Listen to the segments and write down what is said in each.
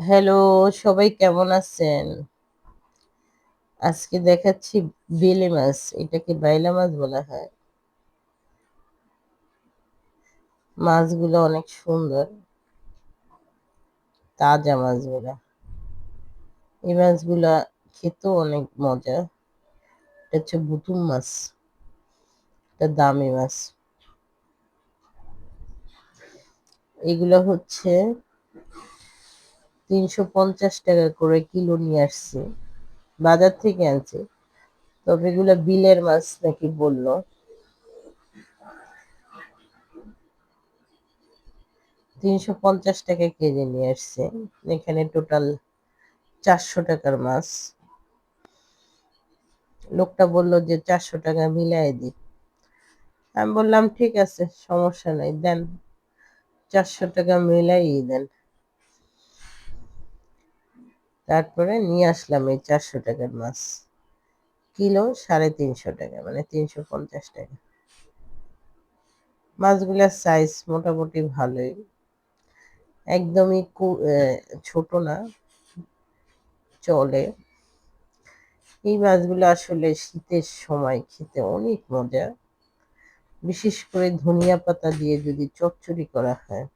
Hello সবাই কেমন আছেন? আজকে দেখাচ্ছি বেলে মাছ এটাকে বাইলা মাছ বলা হয়? মাছগুলো অনেক সুন্দর, তাজা মাছগুলা। এই মাছগুলা খেতেও অনেক মজা, এটা হচ্ছে বুতুম মাছ, এটা দামি মাছ। এগুলো হচ্ছে তিনশো পঞ্চাশ টাকা করে কিলো নিয়ে আসছে, বাজার থেকে আনছে। তবে এগুলো বিলের মাছ নাকি বলল। তিনশো পঞ্চাশ টাকা কেজি নিয়ে আসছে। এখানে টোটাল চারশো টাকার মাছ। লোকটা বলল যে চারশো টাকা মিলাই দি। আমি বললাম, ঠিক আছে, সমস্যা নাই, দেন। চারশো টাকা মিলাই দেন। তারপরে নিয়ে আসলাম এই চারশো টাকার মাছ। কিলো সাড়ে তিনশো টাকা মানে তিনশো পঞ্চাশ টাকা। মাছগুলার সাইজ মোটামুটি ভালোই। একদমই ছোট না, চলে। এই মাছগুলো আসলে শীতের সময় খেতে অনেক মজা। বিশেষ করে ধনিয়া পাতা দিয়ে যদি চচ্চড়ি করা হয়,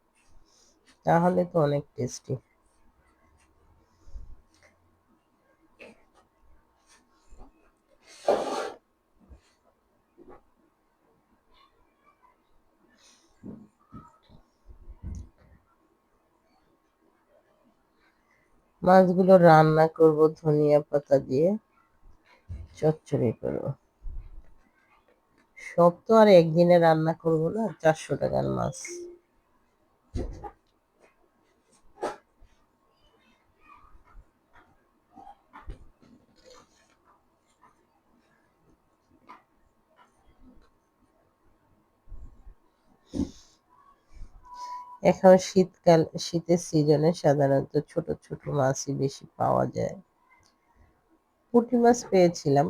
তাহলে তো অনেক টেস্টি মাছগুলো রান্না করব, ধনিয়া পাতা দিয়ে চচ্চড়ি করব। সব তো আর একদিনে রান্না করব না, চারশো টাকার মাছ। এখন শীতকাল, শীতের সিজনে সাধারণত ছোট ছোট মাছই বেশি পাওয়া যায়। পুঁটি মাছ পেয়েছিলাম।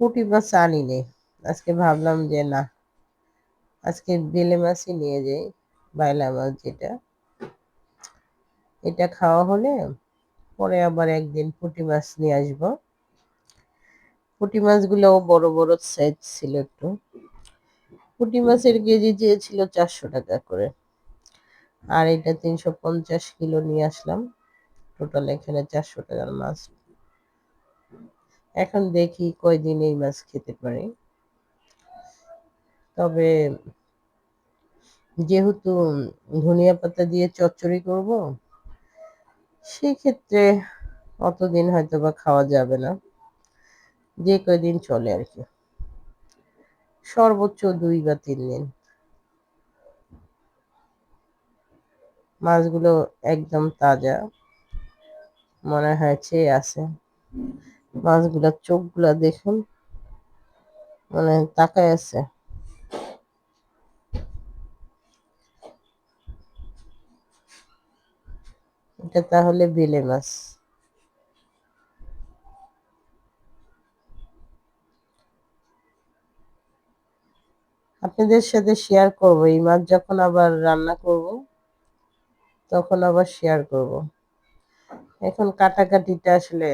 পুঁটি মাছ আনিনি। আজকে ভাবলাম যে না, আজকে বেলে মাছই নিয়ে যাই, বাইলা মাছ যেটা। এটা খাওয়া হলে পরে আবার একদিন পুঁটি মাছ নিয়ে আসব। পুঁটি মাছগুলোও বড় বড় সাইজ ছিল একটু। পুঁটি মাছের কেজি চেয়েছিল চারশো টাকা করে। আর এটা তিনশো পঞ্চাশ কিলো নিয়ে আসলাম। টোটাল এখানে চারশো টাকার মাছ। এখন দেখি কয়দিন এই মাছ খেতে পারি। তবে যেহেতু ধনিয়া পাতা দিয়ে চচ্চড়ি করব, সেক্ষেত্রে অতদিন হয়তো বা খাওয়া যাবে না। যে কয়দিন চলে আর কি। সর্বোচ্চ দুই বা তিন দিন। মাছগুলো একদম তাজা। মনে হয় চেয়ে আছে। মাছগুলোর চোখগুলা দেখুন মানে তাকায় আছে। এটা তাহলে বেলে মাছ। আপনাদের সাথে শেয়ার করব। এই মাছ যখন আবার রান্না করব তখন আবার শেয়ার করব। এখন কাটাকাটিটা আসলে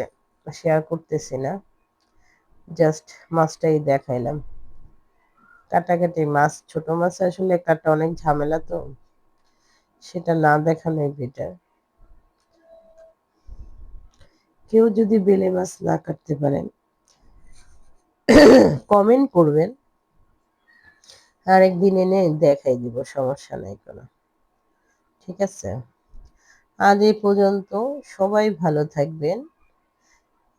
শেয়ার করতেছি না। জাস্ট মাছটাই দেখাইলাম। কাটাকাটি মাছ, ছোট মাছ আসলে কাটা অনেক ঝামেলা তো। সেটা না দেখানোই বেটার কেউ যদি বেলে মাছ না কাটতে পারেন কমেন্ট করবেন। আরেকদিন এনে দেখাই দিব, সমস্যা নাই কোনো। ঠিক আছে? আজ এই পর্যন্ত সবাই ভালো থাকবেন।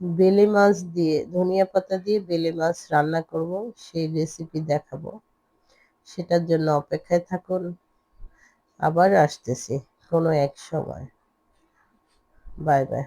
বেলে মাছ দিয়ে, ধনিয়া পাতা দিয়ে বেলে মাছ রান্না করব, সেই রেসিপি দেখাবো। সেটার জন্য অপেক্ষায় থাকুন। আবার আসতেছি কোনো এক সময়। Bye bye.